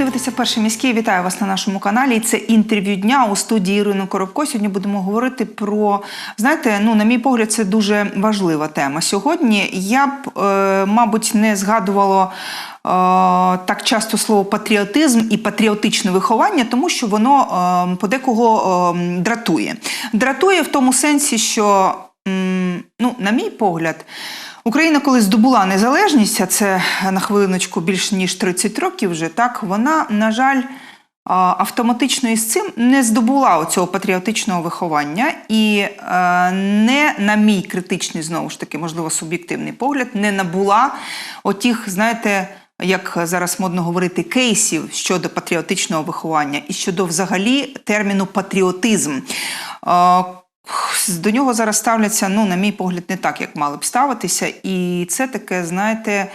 дивитеся перший міський. Вітаю вас на нашому каналі. Це інтерв'ю дня у студії Ірини Коробко. Сьогодні будемо говорити про знаєте, ну на мій погляд, це дуже важлива тема. Сьогодні я б, е, мабуть, не згадувала. е, Так часто слово патріотизм і патріотичне виховання, тому що воно е, подекого е, дратує. Дратує в тому сенсі, що, ну, на мій погляд, Україна, коли здобула незалежність, а це на хвилиночку більш ніж 30 років вже, так вона, на жаль, автоматично із цим не здобула оцього патріотичного виховання і е, не на мій критичний, знову ж таки, можливо, суб'єктивний погляд, не набула отіх, знаєте, як зараз модно говорити, кейсів щодо патріотичного виховання і щодо взагалі терміну патріотизм. До нього зараз ставляться, ну, на мій погляд, не так, як мали б ставитися. І це таке, знаєте,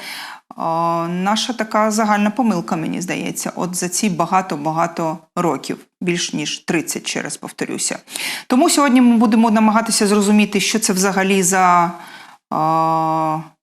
наша така загальна помилка, мені здається, от за ці багато-багато років, більш ніж 30, ще раз повторюся. Тому сьогодні ми будемо намагатися зрозуміти, що це взагалі за.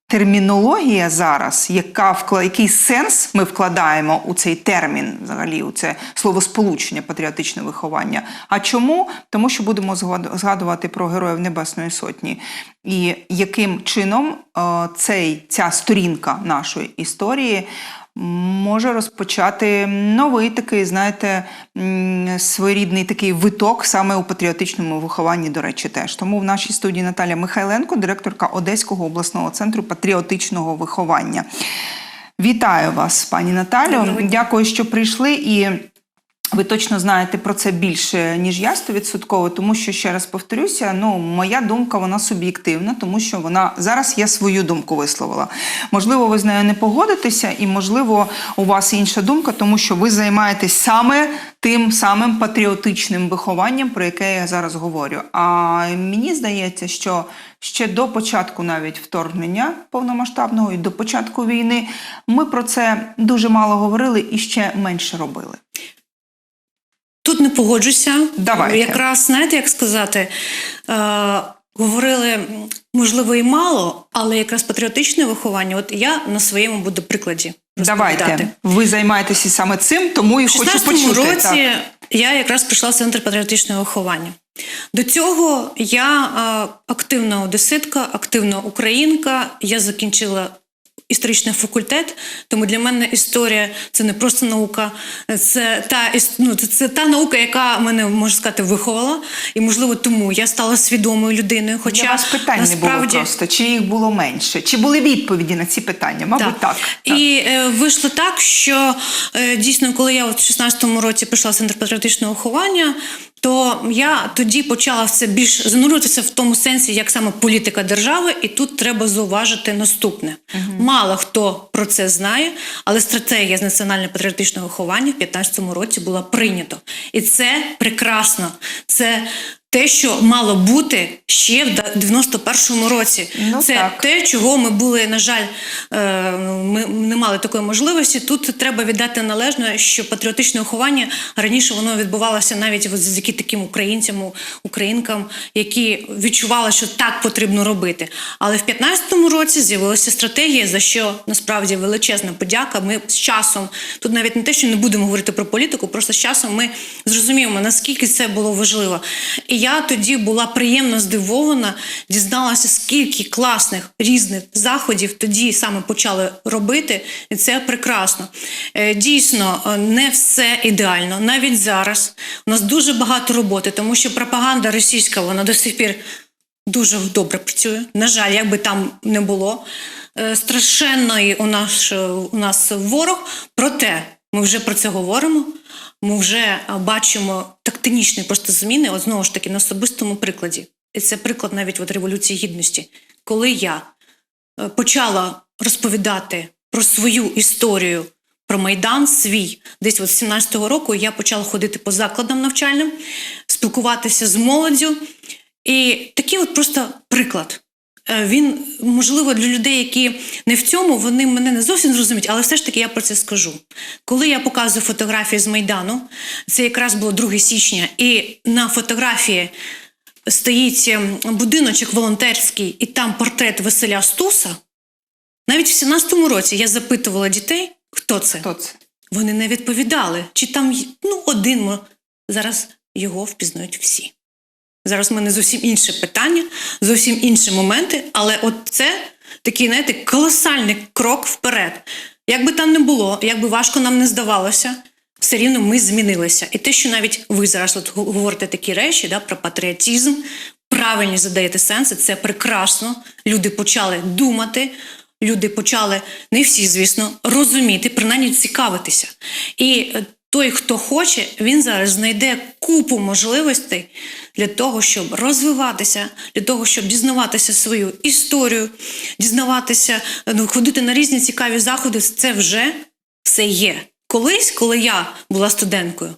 Термінологія зараз, яка вкла... який сенс ми вкладаємо у цей термін, взагалі, у це словосполучення патріотичне виховання. А чому? Тому що будемо згадувати про героїв Небесної Сотні, і яким чином е, цей, ця сторінка нашої історії може розпочати новий такий, знаєте, своєрідний такий виток саме у патріотичному вихованні, до речі, теж. Тому в нашій студії Наталя Михайленко, директорка Одеського обласного центру патріотичного виховання. Вітаю вас, пані Наталю. Дякую, що прийшли і. Ви точно знаєте про це більше, ніж я стовідсотково, тому що ще раз повторюся, ну моя думка вона суб'єктивна, тому що вона зараз я свою думку висловила. Можливо, ви з нею не погодитеся, і можливо, у вас інша думка, тому що ви займаєтесь саме тим самим патріотичним вихованням, про яке я зараз говорю. А мені здається, що ще до початку навіть вторгнення повномасштабного і до початку війни ми про це дуже мало говорили і ще менше робили. Тут не погоджуся. Давайте. Якраз знаєте, як сказати, е, говорили можливо і мало, але якраз патріотичне виховання. От я на своєму буду прикладі. Давайте. Ви займаєтеся саме цим, тому і хочу 16 почути. році Так. я якраз прийшла в центр патріотичного виховання. До цього я е, активна одеситка, активна українка. Я закінчила історичний факультет, тому для мене історія це не просто наука, це та ну, це, це та наука, яка мене можна сказати виховала. І можливо тому я стала свідомою людиною. Хоча Для вас питань не було просто, чи їх було менше, чи були відповіді на ці питання? Мабуть, так. так. І е, вийшло так, що е, дійсно, коли я в 16-му році прийшла в центр патріотичного виховання, то я тоді почала все більш занурюватися в тому сенсі, як саме політика держави, і тут треба зауважити наступне: мало хто про це знає, але стратегія з національно-патріотичного виховання в 15-му році була прийнято. І це прекрасно. Це те, що мало бути ще в 91-му році. Ну, це так. те, чого ми були, на жаль, е, ми не мали такої можливості. Тут треба віддати належне, що патріотичне виховання раніше воно відбувалося навіть завдяки таким українцям, українкам, які відчували, що так потрібно робити. Але в 15-му році з'явилася стратегія, за що насправді величезна подяка. Ми з часом тут навіть не те, що не будемо говорити про політику, просто з часом ми зрозуміємо, наскільки це було важливо. І я тоді була приємно здивована, дізналася, скільки класних різних заходів тоді саме почали робити, і це прекрасно. Е, Дійсно, е, не все ідеально. Навіть зараз у нас дуже багато роботи, тому що пропаганда російська вона до сих пір дуже добре працює. На жаль, як би там не було. Е, Страшенний у нас, у нас ворог, проте ми вже про це говоримо. Ми вже бачимо тактинічні просто зміни, от знову ж таки на особистому прикладі. І це приклад навіть от Революції Гідності. Коли я е, почала розповідати про свою історію, про Майдан свій, десь от з 17-го року я почала ходити по закладам навчальним, спілкуватися з молоддю. І такий от просто приклад. Е, Він можливо для людей, які не в цьому, вони мене не зовсім зрозуміють, але все ж таки я про це скажу. Коли я показую фотографії з Майдану, це якраз було 2 січня, і на фотографії стоїть ем, будиночок волонтерський, і там портрет Василя Стуса. Навіть в 17-му році я запитувала дітей, хто це. Хто це? Вони не відповідали. Чи там ну, один зараз його впізнають всі. Зараз в мене зовсім інше питання, зовсім інші моменти, але от це такий, знаєте, колосальний крок вперед. Як би там не було, як би важко нам не здавалося, все рівно ми змінилися. І те, що навіть ви зараз от говорите такі речі да, про патріотизм, правильні задаєте сенси, це прекрасно. Люди почали думати, люди почали, не всі, звісно, розуміти, принаймні цікавитися. І е, той, хто хоче, він зараз знайде купу можливостей для того, щоб розвиватися, для того, щоб дізнаватися свою історію, дізнаватися, ну, ходити на різні цікаві заходи. Це вже все є. Колись, коли я була студенткою,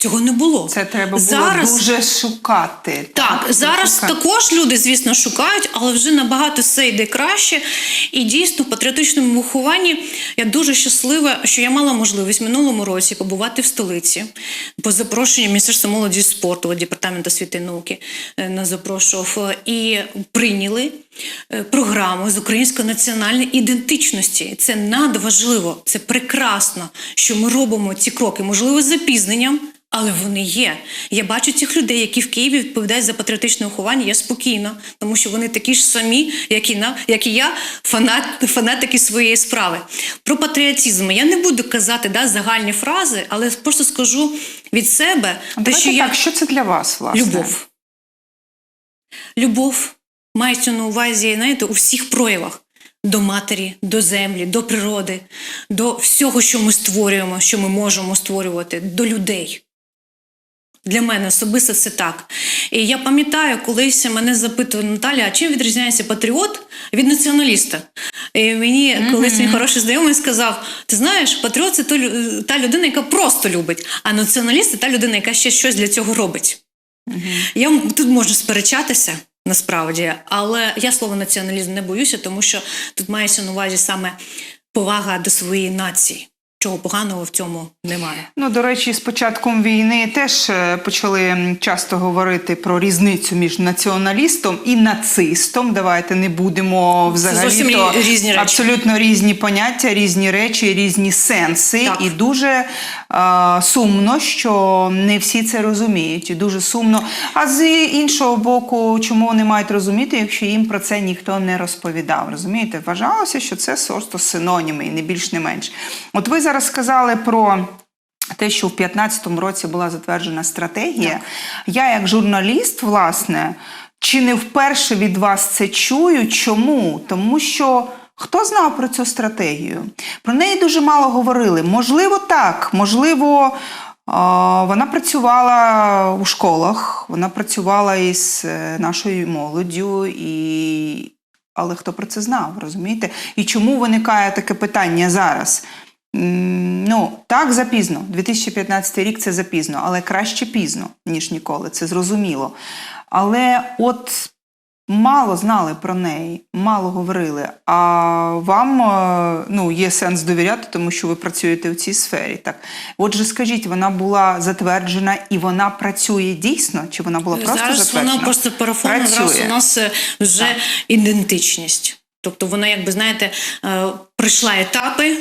цього не було. Це треба було зараз, дуже шукати. так, зараз шукати. також люди, звісно, шукають, але вже набагато все йде краще. І дійсно, в патріотичному вихованні я дуже щаслива, що я мала можливість в минулому році побувати в столиці по запрошенню Міністерства молоді і спорту, департаменту освіти і науки е, нас запрошував е, і прийняли програму з української національної ідентичності. Це надважливо, це прекрасно, що ми робимо ці кроки, можливо, з запізненням. Але вони є. Я бачу цих людей, які в Києві відповідають за патріотичне виховання. Я спокійна, тому що вони такі ж самі, як і на як і я, фанат, фанатики своєї справи. Про патріотизм я не буду казати да, загальні фрази, але просто скажу від себе, те, що я що це для вас, власне? любов. Любов мається на увазі, знаєте, у всіх проявах. До матері, до землі, до природи, до всього, що ми створюємо, що ми можемо створювати, до людей. Для мене особисто це так. І я пам'ятаю, колись мене запитували Наталя, а чим відрізняється патріот від націоналіста? І мені колись мій хороший знайомий сказав: ти знаєш, патріот це та людина, яка просто любить, а націоналіст це та людина, яка ще щось для цього робить. Я тут можу сперечатися насправді, але я слово націоналізм не боюся, тому що тут мається на увазі саме повага до своєї нації. Чого поганого в цьому немає. Ну, до речі, з початком війни теж е, почали часто говорити про різницю між націоналістом і нацистом. Давайте не будемо взагалі то різні речі. абсолютно різні поняття, різні речі, різні сенси. Так. І дуже е, сумно, що не всі це розуміють. І дуже сумно. А з іншого боку, чому вони мають розуміти, якщо їм про це ніхто не розповідав? Розумієте, вважалося, що це просто синоніми, і не більш не менш. От ви зараз сказали про. Те, що в 2015 році була затверджена стратегія, я як журналіст, власне, чи не вперше від вас це чую? Чому? Тому що хто знав про цю стратегію? Про неї дуже мало говорили. Можливо, так, можливо, вона працювала у школах, вона працювала із е, нашою молоддю, і... але хто про це знав, розумієте? І чому виникає таке питання зараз? Ну, так, запізно. 2015 рік це запізно, але краще пізно, ніж ніколи, це зрозуміло. Але от мало знали про неї, мало говорили. А вам е, ну, є сенс довіряти, тому що ви працюєте в цій сфері. Так. Отже, скажіть, вона була затверджена і вона працює дійсно? Чи вона була просто Зараз затверджена? вона просто парафона, зараз у нас е, вже ідентичність. Тобто вона, якби знаєте, е, пройшла етапи,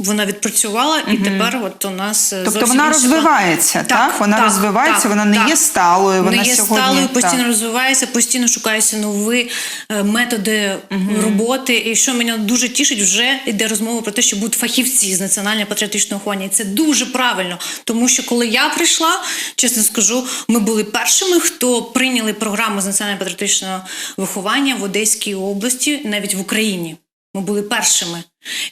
вона відпрацювала, і тепер от у нас е, Тобто вона інший розвивається, так? Так, Вона так, розвивається, так, вона не так. є сталою. Вона Вона є сьогодні, сталою, так. постійно розвивається, постійно шукаються нові е, методи роботи. І що мене дуже тішить, вже йде розмова про те, що будуть фахівці з національного патріотичного виховання. І це дуже правильно, тому що коли я прийшла, чесно скажу, ми були першими, хто прийняли програму з національного патріотичного виховання в Одеській області, навіть в Україні. Ми були першими.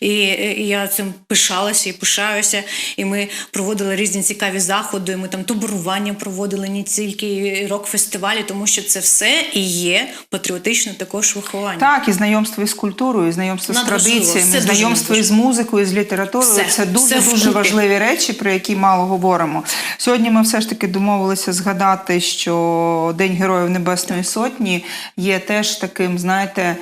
І, і я цим пишалася і пишаюся. І ми проводили різні цікаві заходи. Ми там таборування проводили не тільки рок-фестивалі, тому що це все і є патріотичне також виховання. Так, і знайомство із культурою, і знайомство з Надважливо, традиціями, все дуже знайомство із музикою, з літературою. Все, це дуже все дуже важливі речі, про які мало говоримо. Сьогодні ми все ж таки домовилися згадати, що День Героїв Небесної Сотні є теж таким, знаєте,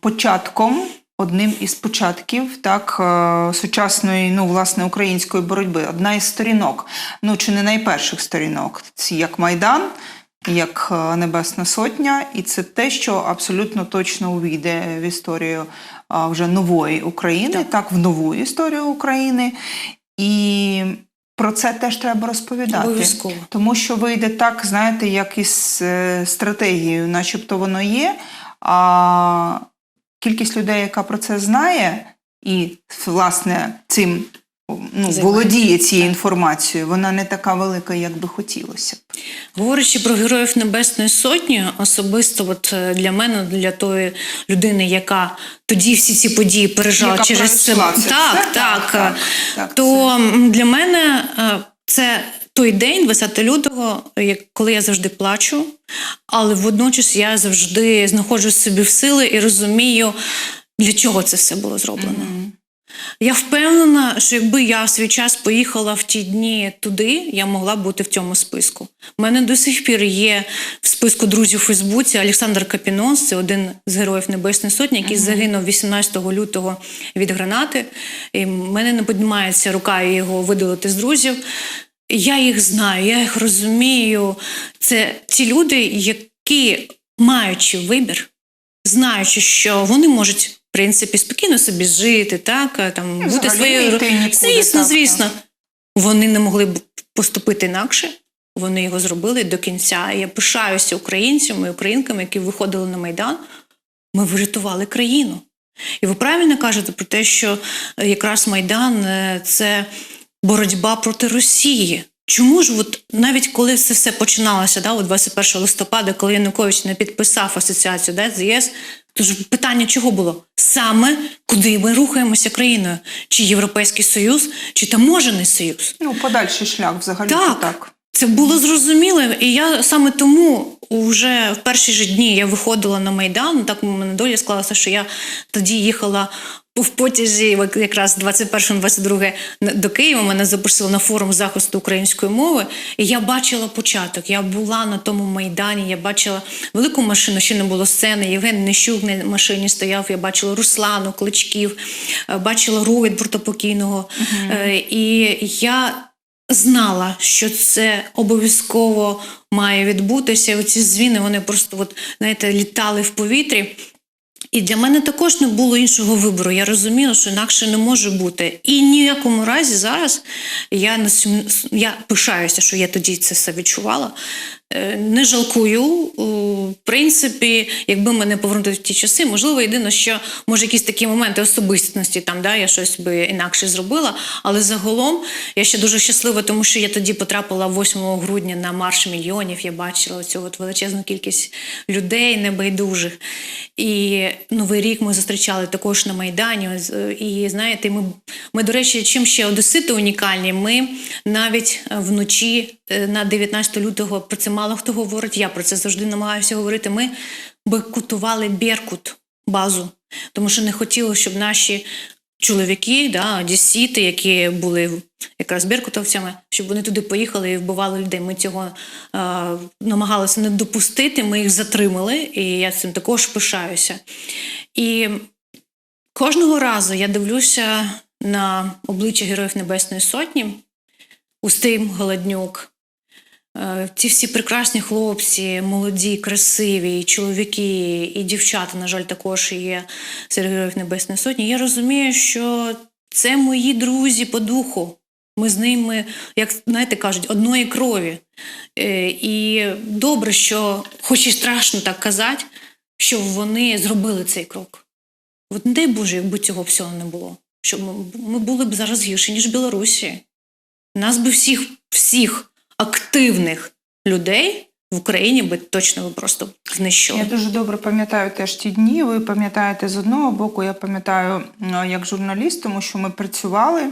початком. Одним із початків так е, сучасної, ну власне української боротьби, одна із сторінок, ну чи не найперших сторінок, це як майдан, як е, Небесна Сотня, і це те, що абсолютно точно увійде в історію вже нової України, так. Так. в нову історію України. І про це теж треба розповідати. Обов'язково. Тому що вийде так, знаєте, як із е, стратегією, начебто воно є. А кількість людей, яка про це знає, і власне цим ну, володіє цією інформацією, вона не така велика, як би хотілося. Говорячи про героїв Небесної Сотні, особисто от е, для мене, для тої людини, яка тоді всі ці події пережила Яка через це. це Так, так, так, так, так, то м, для мене е, це той день, 20 лютого, як- коли я завжди плачу, але водночас я завжди знаходжу собі в сили і розумію, для чого це все було зроблено. Я впевнена, що якби я в свій час поїхала в ті дні туди, я могла бути в цьому списку. У мене до сих пір є в списку друзів у Фейсбуці Олександр Капінос, це один з героїв Небесної Сотні, який загинув 18 лютого від гранати. І в мене не піднімається рука його видалити з друзів. Я їх знаю, я їх розумію. Це ті люди, які, маючи вибір, знаючи, що вони можуть, в принципі, спокійно собі жити, так, там, І бути своєю. Звісно, так, звісно. так. Вони не могли б поступити інакше. Вони його зробили до кінця. Я пишаюся українцями і українками, які виходили на Майдан. Ми врятували країну. І ви правильно кажете про те, що якраз Майдан е, це боротьба проти Росії. Чому ж от навіть коли це все починалося, да, от 21 листопада, коли Янукович не підписав асоціацію да, з ЄС, то ж питання чого було? Саме куди ми рухаємося країною? Чи Європейський Союз, чи таможений союз? Ну, подальший шлях взагалі Так. так. Це було зрозуміло, і я саме тому вже в перші ж дні я виходила на майдан. Так у мене доля склалася, що я тоді їхала в потязі, от якраз 21-22 до Києва. Мене запросили на форум захисту української мови. І я бачила початок. Я була на тому майдані. Я бачила велику машину, ще не було сцени. Євген Нещук на машині стояв. Я бачила Руслану, Кличків, е, бачила Руїд Бортопокійного. Е, І я знала, що це обов'язково має відбутися. Оці звіни вони просто от, знаєте, літали в повітрі. І для мене також не було іншого вибору. Я розуміла, що інакше не може бути. І ні в якому разі зараз я я пишаюся, що я тоді це все відчувала. Е, Не жалкую. В принципі, якби мене повернути в ті часи, можливо, єдине, що може якісь такі моменти особистості, там да, я щось би інакше зробила. Але загалом я ще дуже щаслива, тому що я тоді потрапила 8 грудня на марш мільйонів. Я бачила цю от величезну кількість людей небайдужих. І Новий рік ми зустрічали також на Майдані. Е, І знаєте, ми, ми, до речі, чим ще одесити унікальні, ми навіть вночі на 19 лютого про це мало хто говорить. Я про це завжди намагаюся говорити. Ми бойкотували Беркут базу, тому що не хотіли, щоб наші чоловіки, да, одесіти, які були якраз беркутовцями, щоб вони туди поїхали і вбивали людей. Ми цього е, намагалися не допустити, ми їх затримали, і я цим також пишаюся. І кожного разу я дивлюся на обличчя Героїв Небесної Сотні, Устим Голоднюк. Е, Ці всі прекрасні хлопці, молоді, красиві, і чоловіки, і дівчата, на жаль, також є серед героїв Небесної Сотні. Я розумію, що це мої друзі по духу. Ми з ними, як знаєте, кажуть, одної крові. Е, І добре, що, хоч і страшно так казати, що вони зробили цей крок. От не дай Боже, якби цього всього не було. Щоб ми, були б зараз гірше, ніж Білорусі. Нас би всіх, всіх активних людей в Україні би точно ви просто знищили. Я дуже добре пам'ятаю теж ті дні. Ви пам'ятаєте з одного боку, я пам'ятаю як журналіст, тому що ми працювали.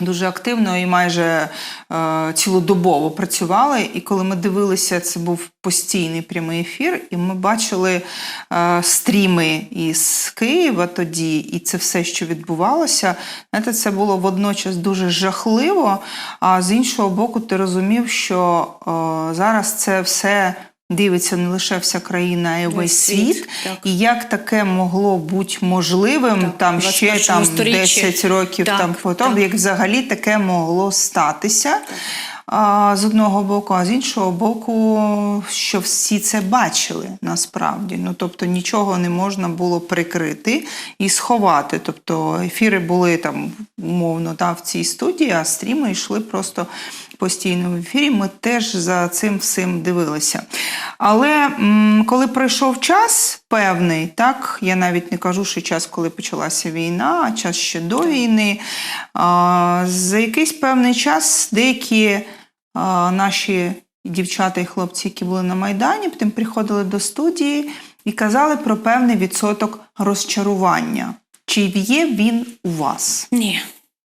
Дуже активно і майже е, цілодобово працювали. І коли ми дивилися, це був постійний прямий ефір, і ми бачили е, стріми із Києва тоді, і це все, що відбувалося. Знаєте, це було водночас дуже жахливо. А з іншого боку, ти розумів, що е, зараз це все. Дивиться не лише вся країна, а й весь світ, світ. так. І як таке могло бути можливим Так, там ще там сторіччі. 10 років Так, там потім, так. як взагалі таке могло статися. а, з одного боку, а з іншого боку, що всі це бачили насправді. Ну тобто нічого не можна було прикрити і сховати. Тобто ефіри були там умовно та, в цій студії, а стріми йшли просто постійно в ефірі. Ми теж за цим всім дивилися. Але м, коли пройшов час певний, так я навіть не кажу, що час, коли почалася війна, а час ще до війни. А, за якийсь певний час деякі а, наші дівчата і хлопці, які були на Майдані, потім приходили до студії і казали про певний відсоток розчарування. Чи є він у вас? Ні.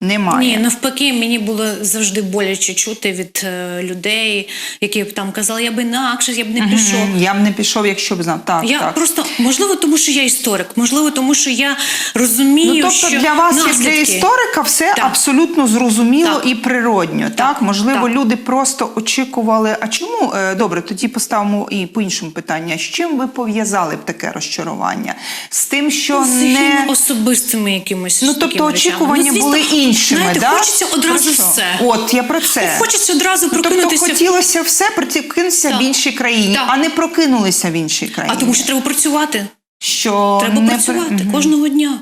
Немає. Ні, навпаки, мені було завжди боляче чути від е, людей, які б там казали, я б інакше, я б не пішов. Мгм. Я б не пішов, якщо б знав. Так, Я так. просто можливо, тому що я історик, можливо, тому що я розумію, Ну, тобто що для вас, як для історика, все Так. абсолютно зрозуміло Так. і природньо. Так, можливо, Так. люди просто очікували. А чому е, добре? Тоді поставимо і по іншому питання. З чим ви пов'язали б таке розчарування? З тим, що з не особистими якимось ну тобто очікування Ну, звісно, були іншими. Знаєте, да? хочеться одразу Про що? все. От я про це. Ну, Хочеться одразу Ну, Тобто хотілося все прокинутися Так. в іншій країні, Так. а не прокинулися в іншій країні. А тому що треба працювати. що Треба не працювати при- кожного дня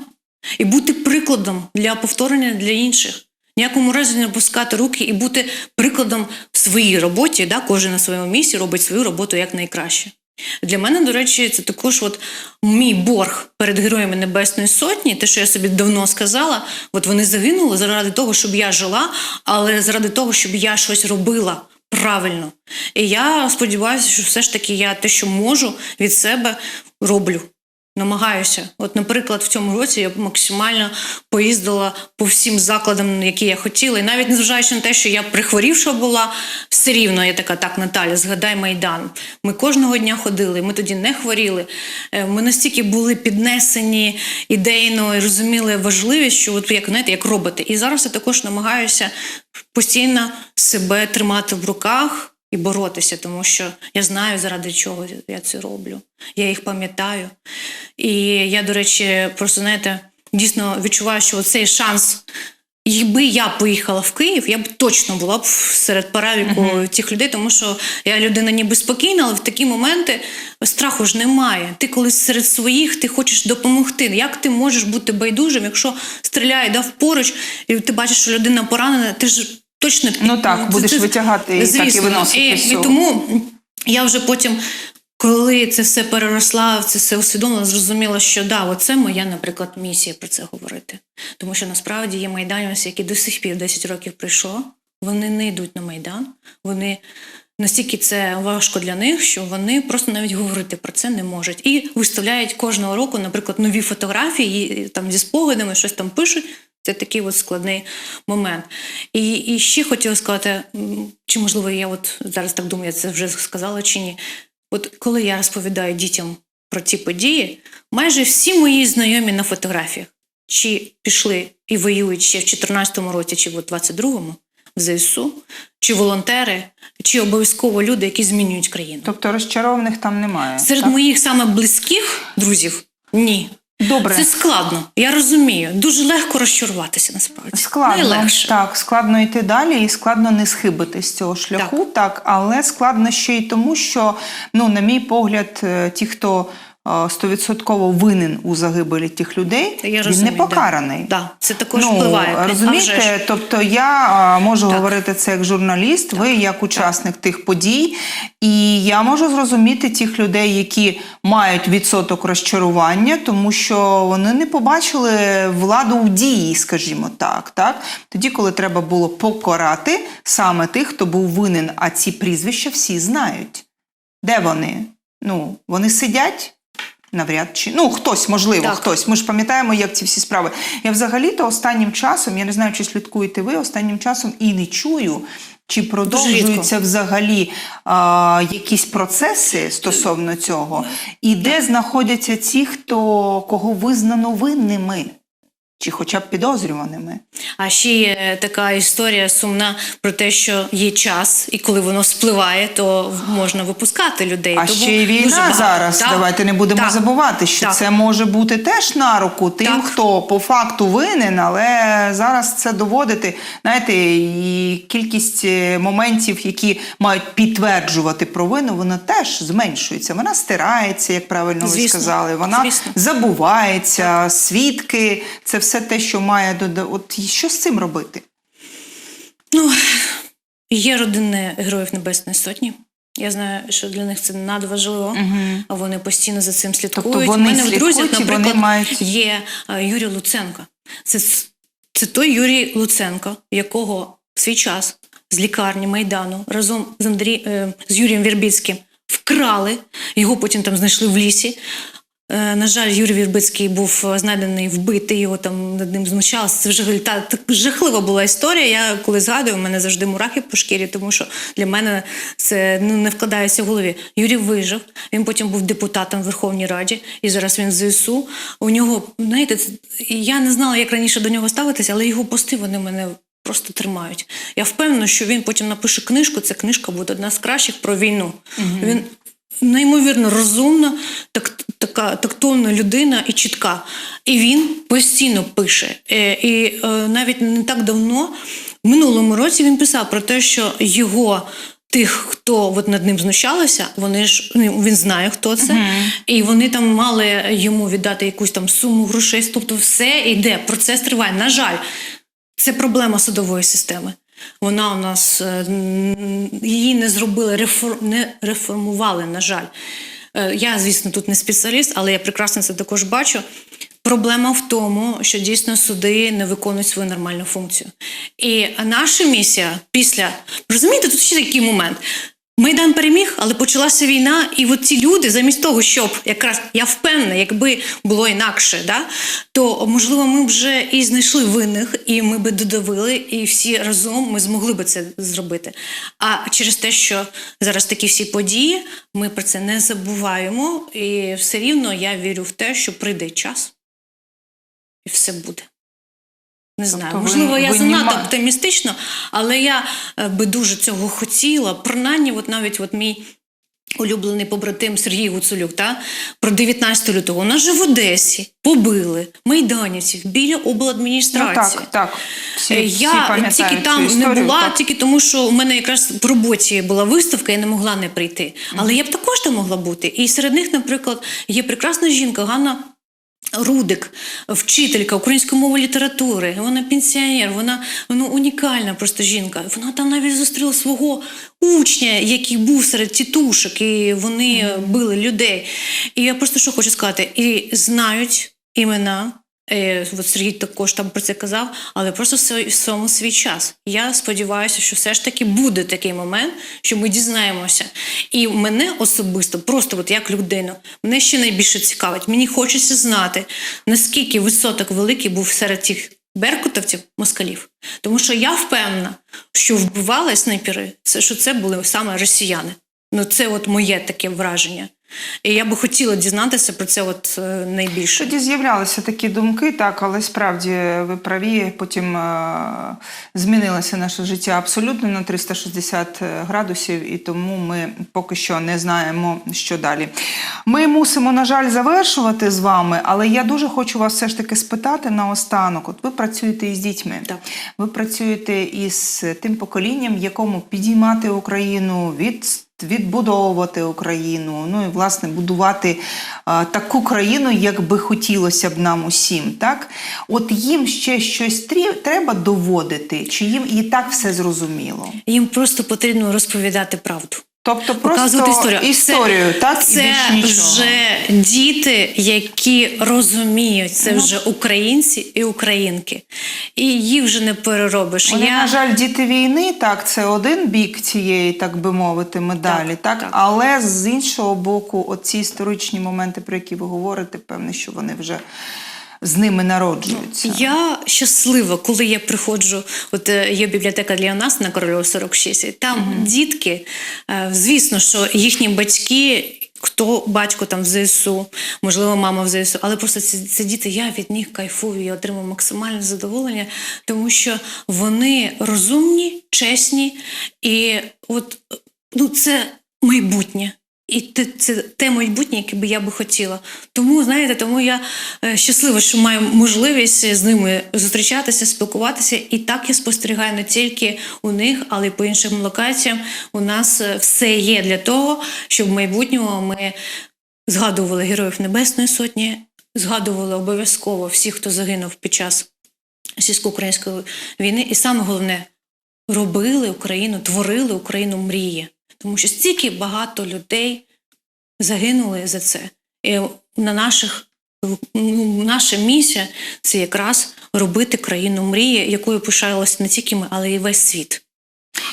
і бути прикладом для повторення для інших. Ніякому разі не опускати руки і бути прикладом в своїй роботі. Да? Кожен на своєму місці робить свою роботу як найкраще. Для мене, до речі, це також от мій борг перед героями Небесної Сотні, те, що я собі давно сказала, от вони загинули заради того, щоб я жила, але заради того, щоб я щось робила правильно. І я сподіваюся, що все ж таки я те, що можу від себе роблю. Намагаюся. От, наприклад, в цьому році я максимально поїздила по всім закладам, які я хотіла. І навіть незважаючи на те, що я прихворівша була, все рівно я така, так, Наталя, згадай Майдан. Ми кожного дня ходили, ми тоді не хворіли. Е, Ми настільки були піднесені ідейно і розуміли важливість, що от як знаєте, як робити. І зараз я також намагаюся постійно себе тримати в руках і боротися, тому що я знаю, заради чого я це роблю. Я їх пам'ятаю. І я, до речі, просто знаєте, дійсно відчуваю, що цей шанс. Якби я поїхала в Київ, я б точно була б серед переліку тих людей, тому що я людина ніби спокійна, але в такі моменти страху ж немає. Ти коли серед своїх, ти хочеш допомогти. Як ти можеш бути байдужим, якщо стріляє дав поруч, і ти бачиш, що людина поранена, ти ж точно Ну так, будеш витягати і так і виносити І, і тому я вже потім, коли це все переросла, це все усвідомила, зрозуміла, що да, оце моя, наприклад, місія про це говорити. Тому що насправді є майданівці, які до сих пір 10 років пройшло, вони не йдуть на майдан, вони. Настільки це важко для них, що вони просто навіть говорити про це не можуть. І виставляють кожного року, наприклад, нові фотографії там зі спогадами, щось там пишуть. Це такий от складний момент. І, і ще хотіла сказати, чи можливо я от зараз так думаю, я це вже сказала чи ні. От коли я розповідаю дітям про ці події, майже всі мої знайомі на фотографіях, чи пішли і воюють ще в 2014 році, чи в 22-му в ЗСУ, чи волонтери, чи обов'язково люди, які змінюють країну. Тобто розчарованих там немає. Серед так? моїх саме близьких друзів ні. Добре. Це складно. Я розумію. Дуже легко розчаруватися насправді. Складно, Найлегше. так, складно йти далі і складно не схибити з цього шляху, так. але складно ще й тому, що, ну, на мій погляд, е, ті, хто стовідсотково винен у загибелі тих людей, Я він розумію, не покараний. Да. Да. Це також ну, впливає. Вже Розумієте, тобто я можу Так. говорити це як журналіст, ви як учасник тих подій, і я можу зрозуміти тих людей, які мають відсоток розчарування, тому що вони не побачили владу в дії, скажімо так. так? Тоді, коли треба було покарати саме тих, хто був винен, а ці прізвища всі знають. Де вони? Ну, вони сидять. Навряд чи ну хтось, можливо, Так. хтось. Ми ж пам'ятаємо, як ці всі справи. Я взагалі-то останнім часом, я не знаю, чи слідкуєте ви останнім часом і не чую, чи продовжуються взагалі а, якісь процеси стосовно цього, і де знаходяться ті, хто кого визнано винними. Чи хоча б підозрюваними. А ще є така історія сумна про те, що є час, і коли воно спливає, то можна випускати людей. А Тому ще й війна багато. зараз. Так, Давайте не будемо так, забувати, що так. це може бути теж на руку тим, Так. хто по факту винен, але зараз це доводити. Знаєте, і кількість е, моментів, які мають підтверджувати провину, вона теж зменшується. Вона стирається, як правильно ви сказали. Вона звісно. забувається, свідки. Це все те, що має дода. От що з цим робити? Ну, є родини Героїв Небесної Сотні. Я знаю, що для них це надважливо, а вони постійно за цим слідкують. Тобто вони У мене в друзях, і вони мають- є е, Юрій Луценко. Це, це той Юрій Луценко, якого в свій час з лікарні Майдану разом з Андрій, е, з Юрієм Вірбіцьким вкрали. Його потім там знайшли в лісі. Е, На жаль, Юрій Вірбицький був е, знайдений вбитий, його там над ним знущалися. Це вже та, так жахлива була історія. Я коли згадую, у мене завжди мурахи по шкірі, тому що для мене це ну, не вкладається в голові. Юрій вижив. Він потім був депутатом в Верховній Раді, і зараз він в ЗСУ. У нього, знаєте, це- я не знала, як раніше до нього ставитися, але його пости вони мене. Просто тримають. Я впевнена, що він потім напише книжку. Ця книжка буде одна з кращих про війну. Він неймовірно розумна, так, така тактовна людина і чітка. І він постійно пише. Е, І е, навіть не так давно, в минулому році, він писав про те, що його. Тих, хто от над ним знущалися, вони ж ну, він знає, хто це, і вони там мали йому віддати якусь там суму грошей. Тобто, все йде, процес триває. На жаль, це проблема судової системи. Вона у нас е, її не зробили, реформ, не реформували, на жаль. Е, Я, звісно, тут не спеціаліст, але я прекрасно це також бачу. Проблема в тому, що дійсно суди не виконують свою нормальну функцію. І наша місія після розумієте, тут ще такий момент. Майдан переміг, але почалася війна, і от ці люди, замість того, щоб якраз я впевнена, якби було інакше, да, то можливо ми вже і знайшли винних, і ми би додавили, і всі разом ми змогли би це зробити. А через те, що зараз такі всі події, ми про це не забуваємо, і все рівно я вірю в те, що прийде час, і все буде. Не знаю, Тобто ви- можливо, я ви занадто німа- оптимістично, але я е, би дуже цього хотіла. Принаймні, от навіть от мій улюблений побратим Сергій Гуцулюк, та, про 19 лютого. Нас же в Одесі побили майданівців біля Ну обладміністрації. так, так. Всі, Е, всі Я тільки цю там не була, так. тільки тому, що у мене якраз по роботі була виставка, я не могла не прийти. Але я б також там могла бути. І серед них, наприклад, є прекрасна жінка Ганна. Рудик, вчителька української мови літератури, вона пенсіонер, вона, ну, унікальна просто жінка. Вона там навіть зустріла свого учня, який був серед тітушок, і вони били людей. І я просто що хочу сказати: і знають імена. Е, от Сергій також там про це казав, але просто в своєму свій час. Я сподіваюся, що все ж таки буде такий момент, що ми дізнаємося. І мене особисто, просто от як людину, мене ще найбільше цікавить. Мені хочеться знати, наскільки висоток великий був серед цих беркутовців москалів. Тому що я впевнена, що вбивали снайпери, що це були саме росіяни. Ну це от моє таке враження. І я би хотіла дізнатися про це от е, найбільше. Тоді з'являлися такі думки, так, але справді ви праві. Потім е, змінилося наше життя абсолютно на 360 градусів, і тому ми поки що не знаємо, що далі. Ми мусимо, на жаль, завершувати з вами, але я дуже хочу вас все ж таки спитати наостанок. От ви працюєте із дітьми, Так. ви працюєте із тим поколінням, якому підіймати Україну від відбудовувати Україну, ну і власне будувати а, таку країну, як би хотілося б нам усім. Так, от їм ще щось треба доводити, чи їм і так все зрозуміло? Їм просто потрібно розповідати правду. Тобто просто історію. історію, це, так і це більш нічого. вже діти, які розуміють, це вже українці і українки, і їх вже не переробиш. Вони, Я на жаль, діти війни, так, це один бік цієї, так би мовити, медалі, так, Так, так. але з іншого боку, оці історичні моменти, про які ви говорите, певне, що вони вже з ними народжуються. Я щаслива, коли я приходжу. От е, є бібліотека для нас на Корольова 46, і там дітки, е, звісно, що їхні батьки. хто батько там в ЗСУ, можливо, мама в ЗСУ, але просто ці, ці діти, я від них кайфую, я отримую максимальне задоволення, тому що вони розумні, чесні, і от ну, це майбутнє. І це те майбутнє, яке би я би хотіла. Тому, знаєте, тому я е, щаслива, що маю можливість з ними зустрічатися, спілкуватися. І так я спостерігаю не тільки у них, але й по іншим локаціям. У нас е, все є для того, щоб в майбутньому ми згадували героїв Небесної Сотні, згадували обов'язково всіх, хто загинув під час сільсько-української війни. І саме головне, робили Україну, творили Україну мрії. Тому що стільки багато людей загинули за це. І на наших ну, наша місія це якраз робити країну мрії, якою пишалися не тільки ми, але й весь світ.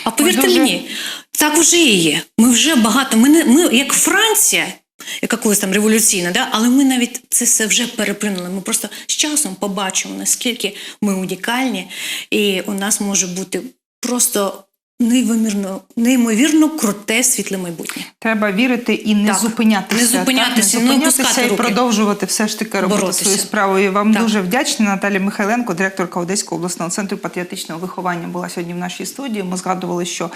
А повірте дуже- мені, так вже і є. Ми вже багато. Ми не ми як Франція, яка колись там революційна, да? але ми навіть це все вже переплюнули. Ми просто з часом побачимо, наскільки ми унікальні, і у нас може бути просто неймовірно, неймовірно круте світле майбутнє. Треба вірити і не Так, зупинятися. не зупинятися, так? не не зупинятися опускати і руки. продовжувати все ж таки робити Боротися. свою справу. І вам Так. дуже вдячна. Наталя Михайленко, директорка Одеського обласного центру патріотичного виховання, була сьогодні в нашій студії. Ми згадували, що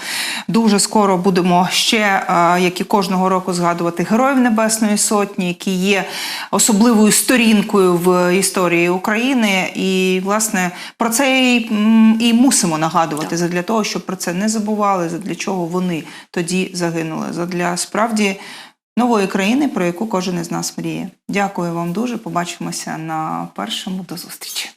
дуже скоро будемо ще, е, як і кожного року, згадувати героїв Небесної Сотні, які є особливою сторінкою в історії України. І, власне, про це і, і мусимо нагадувати задля того, щоб про це не забували, задля чого вони тоді загинули. Задля справді нової країни, про яку кожен із нас мріє. Дякую вам дуже. Побачимося на першому. До зустрічі.